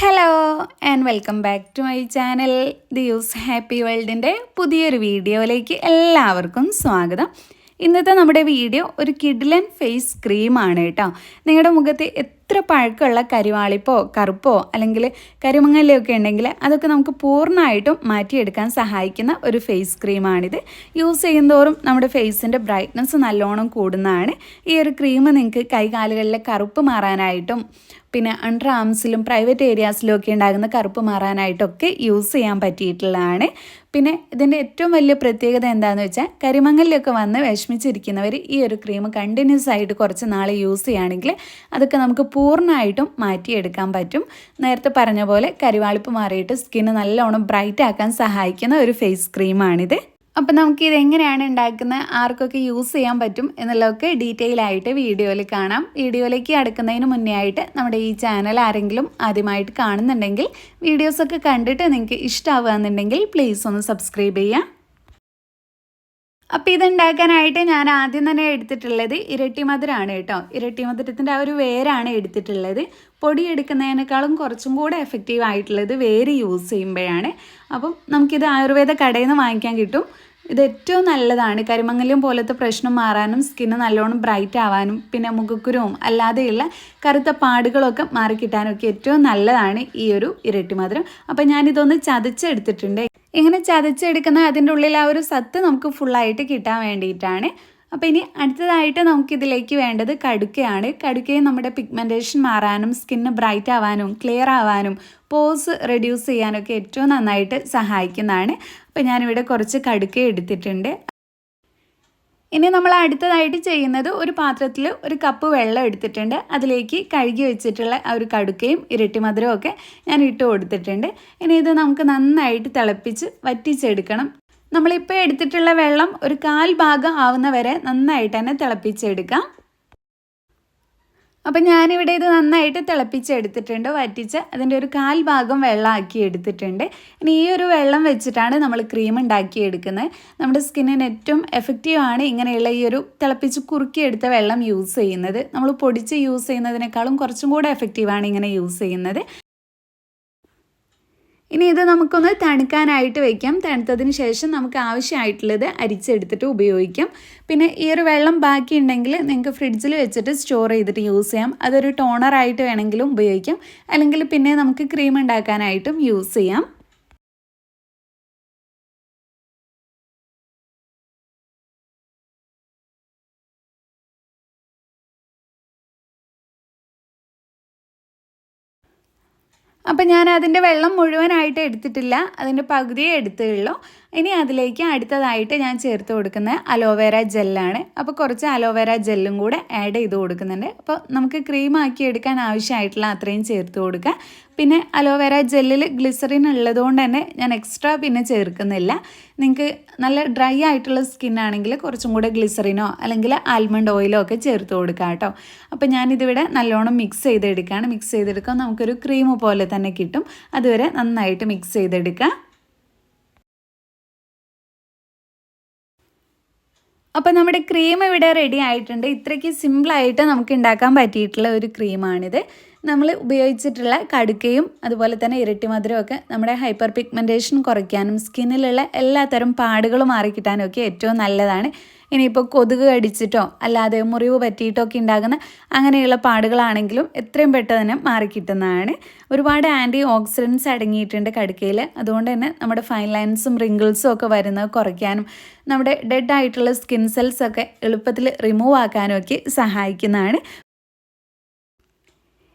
Hello and welcome back to my channel the use happy വേൾഡിന്റെ പുതിയൊരു വീഡിയോയിലേക്ക് എല്ലാവർക്കും സ്വാഗതം. ഇന്നത്തെ നമ്മുടെ വീഡിയോ ഒരു കിഡ്ലൻ ഫേസ് ക്രീമാണ് കേട്ടോ. നിങ്ങളുടെ മുഖത്ത് എത്ര പഴക്കമുള്ള കരിവാളിപ്പോ കറുപ്പോ അല്ലെങ്കിൽ കരിമങ്ങലൊക്കെ ഉണ്ടെങ്കിൽ അതൊക്കെ നമുക്ക് പൂർണമായിട്ടും മാറ്റിയെടുക്കാൻ സഹായിക്കുന്ന ഒരു ഫേസ് ക്രീമാണിത് യൂസ് ചെയ്യുന്നതോറും നമ്മുടെ ഫേസിന്റെ ബ്രൈറ്റ്നസ് നല്ലോണം കൂടുന്നതാണ്. ഈ ഒരു ക്രീം നിങ്ങൾക്ക് കൈകാലുകളിലെ കറുപ്പ് മാറാനായിട്ടും പിന്നെ അണ്ടർ ആംസിലും പ്രൈവറ്റ് ഏരിയാസിലും ഒക്കെ ഉണ്ടാകുന്ന കറുപ്പ് മാറാനായിട്ടൊക്കെ യൂസ് ചെയ്യാൻ പറ്റിയിട്ടുള്ളതാണ്. പിന്നെ ഇതിന്റെ ഏറ്റവും വലിയ പ്രത്യേകത എന്താണെന്ന് വെച്ചാൽ കരിമങ്ങലിലൊക്കെ വന്ന് വിഷമിച്ചിരിക്കുന്നവർ ഈ ഒരു ക്രീം കണ്ടിന്യൂസ് ആയിട്ട് കുറച്ച് നാൾ യൂസ് ചെയ്യുകയാണെങ്കിൽ അതൊക്കെ നമുക്ക് പൂർണമായിട്ടും മാറ്റിയെടുക്കാൻ പറ്റും. നേരത്തെ പറഞ്ഞ പോലെ കരിവാളിപ്പ് മാറിയിട്ട് സ്കിന്ന് നല്ലോണം ബ്രൈറ്റ് ആക്കാൻ സഹായിക്കുന്ന ഒരു ഫേസ് ക്രീമാണിത് അപ്പം നമുക്ക് ഇത് എങ്ങനെയാണ് ഉണ്ടാക്കുന്നത്? ആർക്കൊക്കെ യൂസ് ചെയ്യാൻ പറ്റും? എന്നുള്ളതൊക്കെ ഡീറ്റെയിൽ ആയിട്ട് വീഡിയോയിൽ കാണാം. വീഡിയോയിലേക്ക് അടുക്കുന്നതിന് മുന്നേ ആയിട്ട് നമ്മുടെ ഈ ചാനൽ ആരെങ്കിലും ആദ്യമായിട്ട് കാണുന്നുണ്ടെങ്കിൽ വീഡിയോസൊക്കെ കണ്ടിട്ട് നിങ്ങൾക്ക് ഇഷ്ടമാവുക എന്നുണ്ടെങ്കിൽ പ്ലീസ് ഒന്ന് സബ്സ്ക്രൈബ് ചെയ്യുക. അപ്പോൾ ഇതുണ്ടാക്കാനായിട്ട് ഞാൻ ആദ്യം തന്നെ എടുത്തിട്ടുള്ളത് ഇരട്ടി മധുരമാണ് കേട്ടോ. ഇരട്ടി മധുരത്തിന്റെ ആ ഒരു വേരാണ് എടുത്തിട്ടുള്ളത്. പൊടി എടുക്കുന്നതിനേക്കാളും കുറച്ചും കൂടെ എഫക്റ്റീവ് ആയിട്ടുള്ളത് വേര് യൂസ് ചെയ്യുമ്പോഴാണ്. അപ്പം നമുക്കിത് ആയുർവേദ കടയിൽ നിന്ന് വാങ്ങിക്കാൻ കിട്ടും. ഇത് ഏറ്റവും നല്ലതാണ്. കരിമങ്ങല്യം പോലത്തെ പ്രശ്നം മാറാനും സ്കിന്ന് നല്ലോണം ബ്രൈറ്റ് ആവാനും പിന്നെ മുഖക്കുരുവും അല്ലാതെയുള്ള കറുത്ത പാടുകളൊക്കെ മാറിക്കിട്ടാനും ഒക്കെ ഏറ്റവും നല്ലതാണ് ഈ ഒരു ഇരട്ടി മധുരം. അപ്പം ഞാനിതൊന്ന് ചതച്ചെടുത്തിട്ടുണ്ട്. ഇങ്ങനെ ചതച്ചെടുക്കുന്ന അതിന്റെ ഉള്ളിൽ ആ ഒരു സത്ത് നമുക്ക് ഫുള്ളായിട്ട് കിട്ടാൻ വേണ്ടിയിട്ടാണ്. അപ്പോൾ ഇനി അടുത്തതായിട്ട് നമുക്കിതിലേക്ക് വേണ്ടത് കടുക്കയാണ്. കടുക്കയെ നമ്മുടെ പിഗ്മെന്റേഷൻ മാറാനും സ്കിന്ന് ബ്രൈറ്റ് ആവാനും ക്ലിയർ ആവാനും പോസ് റെഡ്യൂസ് ചെയ്യാനൊക്കെ ഏറ്റവും നന്നായിട്ട് സഹായിക്കുന്നതാണ്. അപ്പോൾ ഞാനിവിടെ കുറച്ച് കടുക്ക എടുത്തിട്ടുണ്ട്. ഇനി നമ്മൾ അടുത്തതായിട്ട് ചെയ്യുന്നത് ഒരു പാത്രത്തിൽ ഒരു കപ്പ് വെള്ളം എടുത്തിട്ടുണ്ട്. അതിലേക്ക് കഴുകി വെച്ചിട്ടുള്ള ആ ഒരു കടുക്കയും ഇരട്ടി മധുരവും ഒക്കെ ഞാൻ ഇട്ട് കൊടുത്തിട്ടുണ്ട്. ഇനി ഇത് നമുക്ക് നന്നായിട്ട് തിളപ്പിച്ച് വറ്റിച്ചെടുക്കണം. നമ്മളിപ്പോൾ എടുത്തിട്ടുള്ള വെള്ളം ഒരു കാൽ ഭാഗം ആവുന്ന വരെ നന്നായിട്ട് തന്നെ തിളപ്പിച്ചെടുക്കാം. അപ്പം ഞാനിവിടെ ഇത് നന്നായിട്ട് തിളപ്പിച്ചെടുത്തിട്ടുണ്ട്. വറ്റിച്ച് അതിന്റെ ഒരു കാൽ ഭാഗം വെള്ളമാക്കി എടുത്തിട്ടുണ്ട്. ഇനി ഈ ഒരു വെള്ളം വെച്ചിട്ടാണ് നമ്മൾ ക്രീം ഉണ്ടാക്കി എടുക്കുന്നത് നമ്മുടെ സ്കിന്നിന് ഏറ്റവും എഫക്റ്റീവ് ആണ് ഇങ്ങനെയുള്ള ഈ ഒരു തിളപ്പിച്ച് കുറുക്കിയെടുത്ത വെള്ളം യൂസ് ചെയ്യുന്നത്. നമ്മൾ പൊടിച്ച് യൂസ് ചെയ്യുന്നതിനേക്കാളും കുറച്ചും കൂടെ എഫക്റ്റീവാണ് ഇങ്ങനെ യൂസ് ചെയ്യുന്നത്. ഇനി ഇത് നമുക്കൊന്ന് തണുക്കാനായിട്ട് വയ്ക്കാം തണുത്തതിന് ശേഷം നമുക്ക് ആവശ്യമായിട്ടുള്ളത് അരിച്ചെടുത്തിട്ട് ഉപയോഗിക്കാം. പിന്നെ ഈ ഒരു വെള്ളം ബാക്കി ഉണ്ടെങ്കിൽ നിങ്ങൾക്ക് ഫ്രിഡ്ജിൽ വെച്ചിട്ട് സ്റ്റോർ ചെയ്തിട്ട് യൂസ് ചെയ്യാം. അതൊരു ടോണറായിട്ട് വേണമെങ്കിലും ഉപയോഗിക്കാം. അല്ലെങ്കിൽ പിന്നെ നമുക്ക് ക്രീം ഉണ്ടാക്കാനായിട്ടും യൂസ് ചെയ്യാം. അപ്പം ഞാൻ അതിന്റെ വെള്ളം മുഴുവനായിട്ട് എടുത്തിട്ടില്ല. അതിന്റെ പകുതിയേ എടുത്തുള്ളൂ. ഇനി അതിലേക്ക് അടുത്തതായിട്ട് ഞാൻ ചേർത്ത് കൊടുക്കുന്നത് അലോവേര ജെല്ലാണ്. അപ്പോൾ കുറച്ച് അലോവേര ജെല്ലും കൂടെ ആഡ് ചെയ്ത് കൊടുക്കുന്നുണ്ട്. അപ്പോൾ നമുക്ക് ക്രീം ആക്കി എടുക്കാൻ ആവശ്യമായിട്ടുള്ള അത്രയും ചേർത്ത് കൊടുക്കുക. പിന്നെ അലോവേര ജെല്ലിൽ ഗ്ലിസറിൻ ഉള്ളതുകൊണ്ട് തന്നെ ഞാൻ എക്സ്ട്രാ പിന്നെ ചേർക്കുന്നില്ല. നിങ്ങൾക്ക് നല്ല ഡ്രൈ ആയിട്ടുള്ള സ്കിൻ ആണെങ്കിൽ കുറച്ചും കൂടെ ഗ്ലിസറിനോ അല്ലെങ്കിൽ ആൽമണ്ട് ഓയിലോ ഒക്കെ ചേർത്ത് കൊടുക്കുക കേട്ടോ. അപ്പോൾ ഞാനിതിവിടെ നല്ലോണം മിക്സ് ചെയ്തെടുക്കുകയാണ് മിക്സ് ചെയ്തെടുക്കുക നമുക്കൊരു ക്രീം പോലെ തന്നെ കിട്ടും. അതുവരെ നന്നായിട്ട് മിക്സ് ചെയ്തെടുക്കാം. അപ്പോൾ നമ്മുടെ ക്രീം ഇവിടെ റെഡി ആയിട്ടുണ്ട്. ഇത്രയ്ക്ക് സിമ്പിളായിട്ട് നമുക്ക് ഉണ്ടാക്കാൻ പറ്റിയിട്ടുള്ള ഒരു ക്രീമാണിത് നമ്മൾ ഉപയോഗിച്ചിട്ടുള്ള കടുക്കയും അതുപോലെ തന്നെ ഇരട്ടി മധുരമൊക്കെ നമ്മുടെ ഹൈപ്പർ പിഗ്മെന്റേഷൻ കുറയ്ക്കാനും സ്കിന്നിലുള്ള എല്ലാത്തരം പാടുകളും മാറിക്കിട്ടാനും ഒക്കെ ഏറ്റവും നല്ലതാണ്. ഇനിയിപ്പോൾ കൊതുക് കടിച്ചിട്ടോ അല്ലാതെ മുറിവ് പറ്റിയിട്ടോ ഒക്കെ ഉണ്ടാകുന്ന അങ്ങനെയുള്ള പാടുകളാണെങ്കിലും എത്രയും പെട്ടെന്ന് തന്നെ മാറിക്കിട്ടുന്നതാണ്. ഒരുപാട് ആന്റി ഓക്സിഡൻസ് അടങ്ങിയിട്ടുണ്ട് കടുക്കയിൽ അതുകൊണ്ട് തന്നെ നമ്മുടെ ഫൈൻ ലൈൻസും റിങ്കിൾസും ഒക്കെ വരുന്നത് കുറയ്ക്കാനും നമ്മുടെ ഡെഡ് ആയിട്ടുള്ള സ്കിൻ സെൽസ് ഒക്കെ എളുപ്പത്തിൽ റിമൂവ് ആക്കാനും ഒക്കെ സഹായിക്കുന്നതാണ്.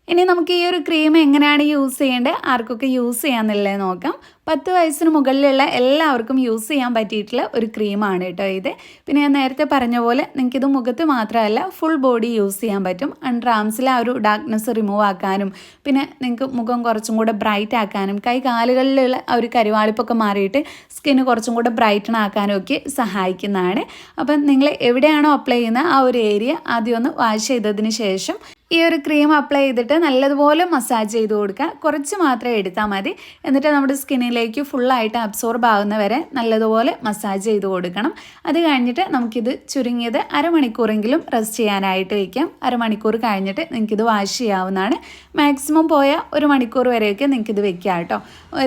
ഇനി നമുക്ക് ഈ ഒരു ക്രീം എങ്ങനെയാണ് യൂസ് ചെയ്യേണ്ടത് ആർക്കൊക്കെ യൂസ് ചെയ്യാമെന്നുള്ളത് നോക്കാം. പത്ത് വയസ്സിന് മുകളിലുള്ള എല്ലാവർക്കും യൂസ് ചെയ്യാൻ പറ്റിയിട്ടുള്ള ഒരു ക്രീമാണ് കേട്ടോ ഇത്. പിന്നെ ഞാൻ നേരത്തെ പറഞ്ഞ പോലെ നിങ്ങൾക്ക് ഇത് മുഖത്ത് മാത്രമല്ല ഫുൾ ബോഡി യൂസ് ചെയ്യാൻ പറ്റും. അണ്ടർ ആംസിൽ ആ ഒരു ഡാർക്ക്നെസ് റിമൂവ് ആക്കാനും പിന്നെ നിങ്ങൾക്ക് മുഖം കുറച്ചും കൂടെ ബ്രൈറ്റ് ആക്കാനും കൈ കാലുകളിലുള്ള ആ ഒരു കരുവാളിപ്പൊക്കെ മാറിയിട്ട് സ്കിന്ന് കുറച്ചും കൂടെ ബ്രൈറ്റൺ ആക്കാനും ഒക്കെ സഹായിക്കുന്നതാണ്. അപ്പം നിങ്ങൾ എവിടെയാണോ അപ്ലൈ ചെയ്യുന്നത് ആ ഒരു ഏരിയ ആദ്യം ഒന്ന് വാഷ് ചെയ്തതിന് ശേഷം ഈ ഒരു ക്രീം അപ്ലൈ ചെയ്തിട്ട് നല്ലതുപോലെ മസാജ് ചെയ്ത് കൊടുക്കുക. കുറച്ച് മാത്രമേ എടുത്താൽ മതി. എന്നിട്ട് നമ്മുടെ സ്കിന്നിലേക്ക് ഫുള്ളായിട്ട് അബ്സോർബ് ആകുന്നവരെ നല്ലതുപോലെ മസാജ് ചെയ്ത് കൊടുക്കണം. അത് കഴിഞ്ഞിട്ട് നമുക്കിത് ചുരുങ്ങിയത് അരമണിക്കൂറെങ്കിലും റെസ്റ്റ് ചെയ്യാനായിട്ട് വയ്ക്കാം അരമണിക്കൂർ കഴിഞ്ഞിട്ട് നിങ്ങൾക്കിത് വാഷ് ചെയ്യാവുന്നതാണ്. മാക്സിമം പോയ ഒരു മണിക്കൂർ വരെയൊക്കെ നിങ്ങൾക്കിത് വെക്കാം കേട്ടോ.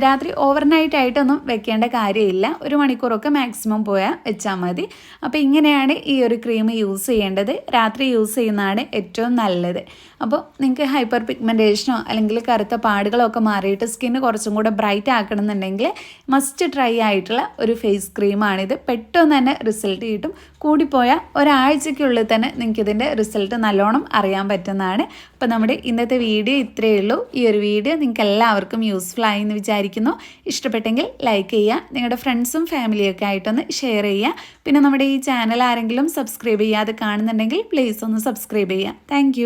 രാത്രി ഓവർനൈറ്റ് ആയിട്ടൊന്നും വെക്കേണ്ട കാര്യമില്ല. ഒരു മണിക്കൂറൊക്കെ മാക്സിമം പോയാൽ വെച്ചാൽ മതി. അപ്പോൾ ഇങ്ങനെയാണ് ഈ ഒരു ക്രീം യൂസ് ചെയ്യേണ്ടത്. രാത്രി യൂസ് ചെയ്യുന്നതാണ് ഏറ്റവും നല്ലത്. അപ്പോൾ നിങ്ങൾക്ക് ഹൈപ്പർ പിഗ്മെന്റേഷനോ അല്ലെങ്കിൽ കറുത്ത പാടുകളോ ഒക്കെ മാറിയിട്ട് സ്കിന്ന് കുറച്ചും കൂടെ ബ്രൈറ്റ് ആക്കണമെന്നുണ്ടെങ്കിൽ മസ്റ്റ് ട്രൈ ആയിട്ടുള്ള ഒരു ഫേസ് ക്രീമാണിത് പെട്ടെന്ന് തന്നെ റിസൾട്ട് കിട്ടും. കൂടിപ്പോയാൽ ഒരാഴ്ചയ്ക്കുള്ളിൽ തന്നെ നിങ്ങൾക്ക് ഇതിന്റെ റിസൾട്ട് നല്ലോണം അറിയാൻ പറ്റുന്നതാണ്. അപ്പോൾ നമ്മുടെ ഇന്നത്തെ വീഡിയോ ഇത്രയേ ഉള്ളൂ. ഈ ഒരു വീഡിയോ നിങ്ങൾക്ക് എല്ലാവർക്കും യൂസ്ഫുൾ ആയി എന്ന് വിചാരിക്കുന്നു. ഇഷ്ടപ്പെട്ടെങ്കിൽ ലൈക്ക് ചെയ്യുക നിങ്ങളുടെ ഫ്രണ്ട്സും ഫാമിലിയൊക്കെ ആയിട്ടൊന്ന് ഷെയർ ചെയ്യുക. പിന്നെ നമ്മുടെ ഈ ചാനൽ ആരെങ്കിലും സബ്സ്ക്രൈബ് ചെയ്യാതെ കാണുന്നുണ്ടെങ്കിൽ പ്ലീസ് ഒന്ന് സബ്സ്ക്രൈബ് ചെയ്യുക. താങ്ക്